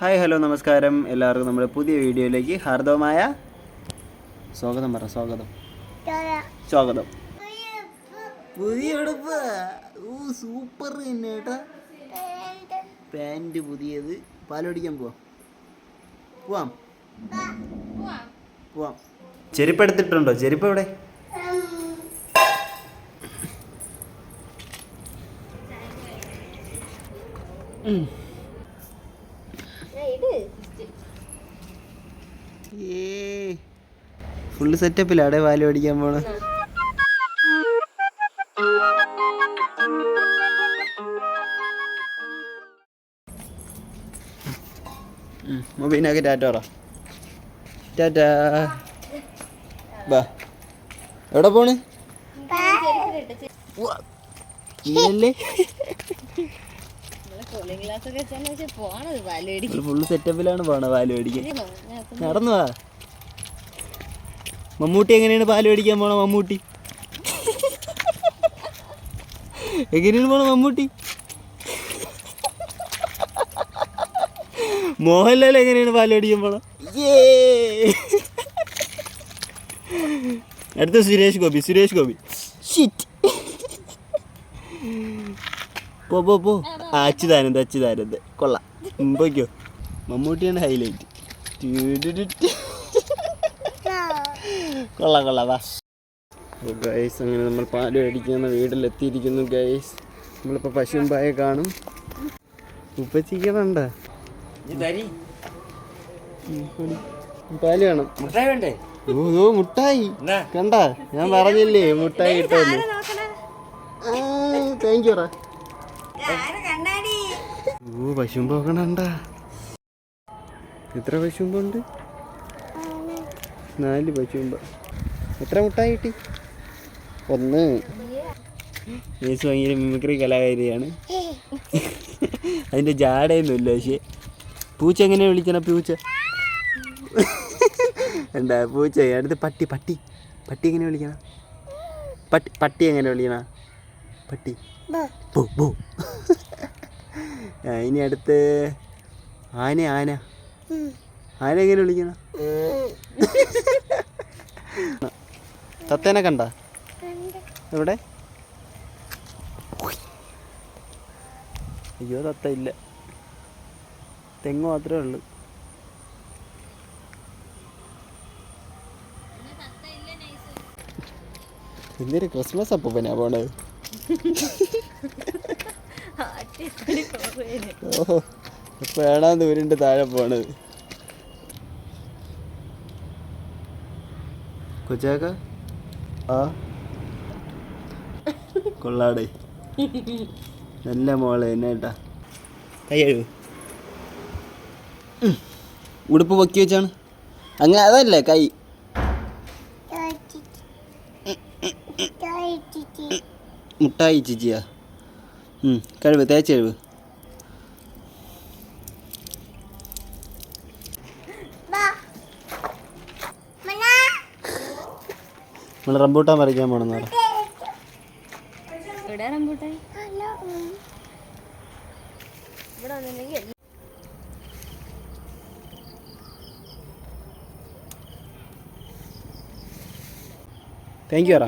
Hi hello നമസ്കാരം. എല്ലാവർക്കും നമ്മുടെ പുതിയ വീഡിയോയിലേക്ക് ഹാർദവമായ സ്വാഗതം പറ സ്വാഗതം. സ്വാഗതം. പുതിയ ഉടുപ്പ്. ഓ സൂപ്പർ തന്നെ കേട്ടാ. പാന്റ് പുതിയത്. പാലൊടിക്കാൻ പോവാം. പോവാം. പോവാം. ചെരുപ്പ് എടുത്തിട്ടുണ്ടോ? ചെരുപ്പ് എവിടെ? ഏ. ഫുള്ള് സെറ്റപ്പിലാടെ പാൽ പഠിക്കാൻ പോണ മൊബൈനൊക്കെ ടാറ്റ ടാറ്റാ. ബാ എവിടെ പോണ്? ഉവ്വ. പോണത് ഫുള്ള് സെറ്റപ്പിലാണ് പോണ പാൽ മേടിക്കാൻ. നടന്നു? വാ മമ്മൂട്ടി എങ്ങനെയാണ് പാൽ മേടിക്കാൻ പോണ മമ്മൂട്ടി? എങ്ങനെയാണ് പോണ മമ്മൂട്ടി? മോഹൻലാൽ എങ്ങനെയാണ് പാൽ മേടിക്കാൻ പോണ? അടുത്ത സുരേഷ് ഗോപി സുരേഷ് ഗോപി. ഷിറ്റ് പോ പോ പോ. അച്യുതാനന്ദ അച്യുതാനന്ദ കൊള്ളാം. ഉം, പോയിക്കോ. മമ്മൂട്ടിയാണ് ഹൈലൈറ്റ് കൊള്ളാം കൊള്ളാം വാ. ഗൈസ് അങ്ങനെ നമ്മൾ പാൽ അടിക്കുന്ന വീട്ടിലെത്തിയിരിക്കുന്നു ഗൈസ് നമ്മളിപ്പോൾ പശുമ്പായ കാണും. ഉപ്പച്ചിക്കണണ്ട പാൽ വേണം. വേണ്ടേ? ഓ ഓ മുട്ടായി. കണ്ട? ഞാൻ പറഞ്ഞില്ലേ മുട്ടായി കിട്ടുമെന്ന്. താങ്ക് യു റാ. ഓ പശുമ്പ് നോക്കണണ്ട എത്ര പശുമ്പുണ്ട്? നാല് പശുമ്പ. എത്ര മുട്ടായി കിട്ടി? ഒന്ന്. മീസ് ഭയങ്കര മിമിക്രി കലാകാരിയാണ്. അതിന്റെ ജാടയൊന്നുമില്ല പക്ഷേ. പൂച്ച എങ്ങനെ വിളിക്കണം പൂച്ച? എന്താ പൂച്ച? അടുത്ത് പട്ടി പട്ടി. പട്ടി എങ്ങനെ വിളിക്കണം? പട്ടി പട്ടി എങ്ങനെ വിളിക്കണ? പട്ടി. പോ പോ. ഇനി അടുത്ത് ആന ആന. ആന എങ്ങനെ വിളിക്കണം? തത്തേനെ കണ്ട? എവിടെ? അയ്യോ തത്ത ഇല്ല. തെങ്ങ് മാത്രമേ ഉള്ളൂ. എന്തൊരു ക്രിസ്മസ് അപ്പൂപ്പനാ പോണത്? ഓഹോ ഏടാ ദൂരുണ്ട് താഴെ പോണത്. കൊച്ചാക്ക? ആ? കൊള്ളാടേ. നല്ല മോളെ എന്നെ കേട്ടാ കൈ കഴുകു. ഉടുപ്പ് പൊക്കി വെച്ചാണ്. അങ്ങനെ അതല്ലേ കൈ. മുട്ടായി ചിജിയാ ഉം, കഴിവ് തേച്ച് കഴിവ്. നമ്മൾ റംബൂട്ടാൻ വരയ്ക്കാൻ പോണെന്ന് താങ്ക് യു